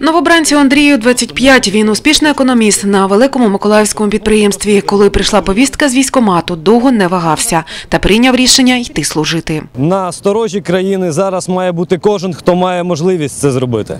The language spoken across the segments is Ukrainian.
Новобранцю Андрію 25. Він успішний економіст на великому миколаївському підприємстві. Коли прийшла повістка з військомату, довго не вагався та прийняв рішення йти служити. На сторожі країни зараз має бути кожен, хто має можливість це зробити.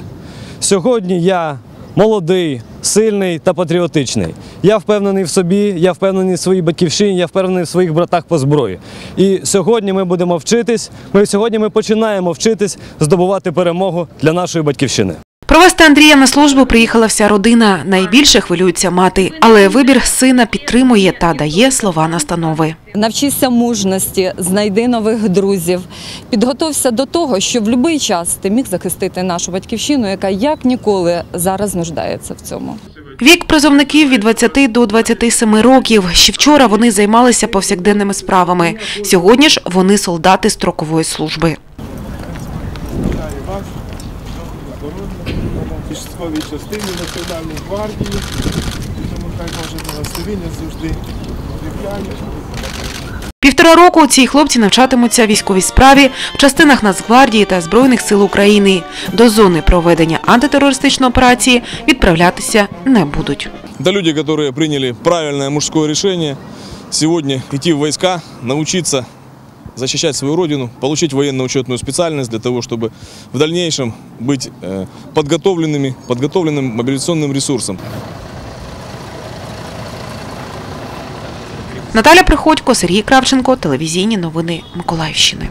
Сьогодні я молодий, сильний та патріотичний. Я впевнений в собі, я впевнений в своїй батьківщині, я впевнений в своїх братах по зброї. І сьогодні ми будемо вчитись. Ми сьогодні ми починаємо вчитись здобувати перемогу для нашої батьківщини. Провести Андрія на службу приїхала вся родина. Найбільше хвилюється мати, але вибір сина підтримує та дає слова настанови. Навчися мужності, знайди нових друзів, підготовся до того, що в будь-який час ти міг захистити нашу батьківщину, яка як ніколи зараз нуждається в цьому. Вік призовників від 20 до 27 років. Ще вчора вони займалися повсякденними справами. Сьогодні ж вони солдати строкової служби. Військовій частині Національної гвардії. Тому хай Боже благословіння завжди укріпляє. Півтора року ці хлопці навчатимуться військовій справі в частинах Нацгвардії та Збройних сил України. До зони проведення антитерористичної операції відправлятися не будуть. Это люди, которые приняли правильное мужское решение сегодня идти в войска, научиться защищать свою родину, получить военно-учетную специальность для того, чтобы в дальнейшем быть э, подготовленными, подготовленным мобилизационным ресурсом. Наталя Приходько, Сергій Кравченко, телевізійні новини Миколаївщини.